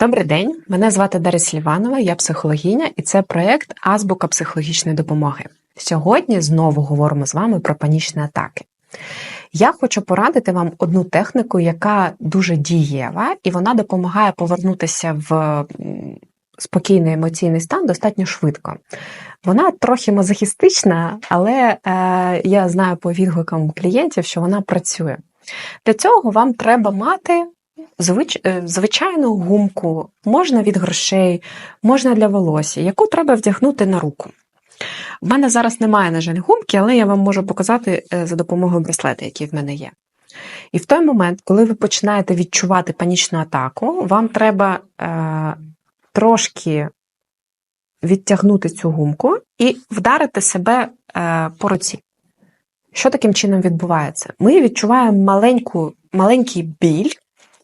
Добрий день, мене звати Дар'я Сліванова, я психологиня, і це проєкт Азбука психологічної допомоги. Сьогодні знову говоримо з вами про панічні атаки. Я хочу порадити вам одну техніку, яка дуже дієва, і вона допомагає повернутися в спокійний емоційний стан достатньо швидко. Вона трохи мазохістична, але е, я знаю по відгукам клієнтів, що вона працює. Для цього вам треба мати звич, е, звичайну гумку, можна від грошей, можна для волосся, яку треба вдягнути на руку. В мене зараз немає, на жаль, гумки, але я вам можу показати е, за допомогою браслета, який в мене є. І в той момент, коли ви починаєте відчувати панічну атаку, вам треба е, трошки відтягнути цю гумку і вдарити себе е, по руці. Що таким чином відбувається? Ми відчуваємо маленьку, маленький біль,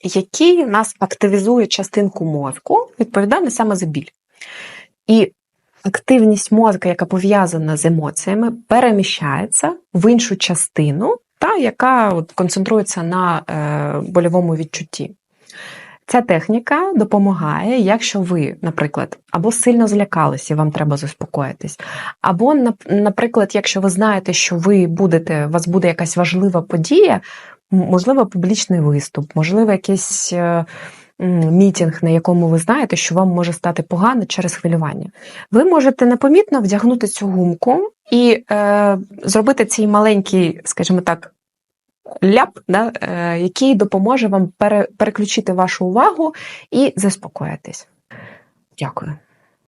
який нас активізує частинку мозку, відповідальна саме за біль. І активність мозка, яка пов'язана з емоціями, переміщається в іншу частину, та, яка от, концентрується на е, больовому відчутті. Ця техніка допомагає, якщо ви, наприклад, або сильно злякалися, і вам треба заспокоїтись, або, наприклад, якщо ви знаєте, що ви будете, у вас буде якась важлива подія, можливо, публічний виступ, можливо, якийсь е, мітінг, на якому ви знаєте, що вам може стати погано через хвилювання. Ви можете непомітно вдягнути цю гумку і е, зробити цей маленький, скажімо так, ляп, да, е, який допоможе вам пере, переключити вашу увагу і заспокоїтись. Дякую.